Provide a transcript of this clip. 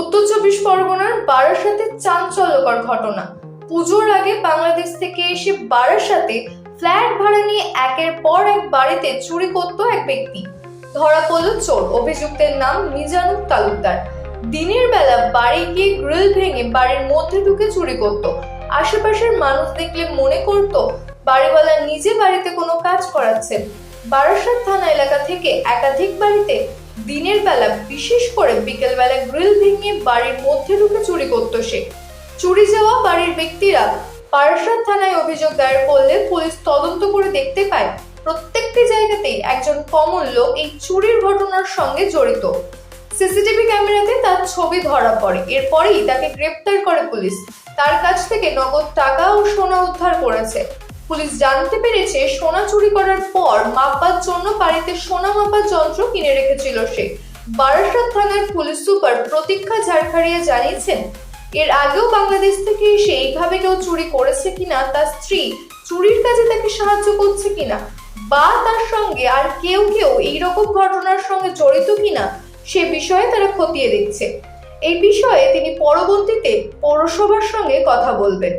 উত্তর চব্বিশ পরগনার বারাসাতে চাঞ্চল্যকর ঘটনা। পুজোর আগে বাংলাদেশ থেকে এসে বারাসাতে ফ্ল্যাট ভাড়া নিয়ে একের পর এক বাড়িতে চুরি করত এক ব্যক্তি। ধরা পড়ল চোর, অভিযুক্তের নাম মিজানুর তালুকদার। দিনের বেলা বাড়ি গিয়ে গ্রিল ভেঙে বাড়ির মধ্যে ঢুকে চুরি করত। আশেপাশের মানুষ দেখলে মনে করত, বাড়িওয়ালা নিজে বাড়িতে কোনো কাজ করাচ্ছেন। বারাসাত থানা এলাকা থেকে একাধিক বাড়িতে দিনের বেলা, বিশেষ করে বিকেল বেলা গ্রিল ভেঙে বাড়ির মধ্যে ঢুকে চুরি করতো সে। চুরি যাওয়া বাড়ির ব্যক্তিরা বারাসাত থানায় অভিযোগ দায়ের করলে পুলিশ তদন্ত করে দেখতে পায়, প্রত্যেকটি জায়গাতেই একজন কমন লোক এই চুরির ঘটনার সঙ্গে জড়িত। সিসিটিভি ক্যামেরাতে তার ছবি ধরা পড়ে, এরপরেই তাকে গ্রেপ্তার করে পুলিশ। তার কাছ থেকে নগদ টাকা ও সোনা উদ্ধার করেছে। পুলিশ জানতে পেরেছে সোনা চুরি করার পর মাপার জন্য বাড়িতে সোনা মাপার যন্ত্র কিনে রেখেছিল সে। বারাসাত থানার পুলিশ সুপার প্রতীক্ষা ঝাড়খাড়িয়া জানিয়েছেন, এর আগেও বাংলাদেশ থেকে এসে এইভাবে কেউ চুরি করেছে কিনা, তার স্ত্রী চুরির কাজে তাকে সাহায্য করছে কিনা, বা তার সঙ্গে আর কেউ কেউ এইরকম ঘটনার সঙ্গে জড়িত কিনা, সে বিষয়ে তারা খতিয়ে দেখছে। এই বিষয়ে তিনি পরবর্তীতে পৌরসভার সঙ্গে কথা বলবেন।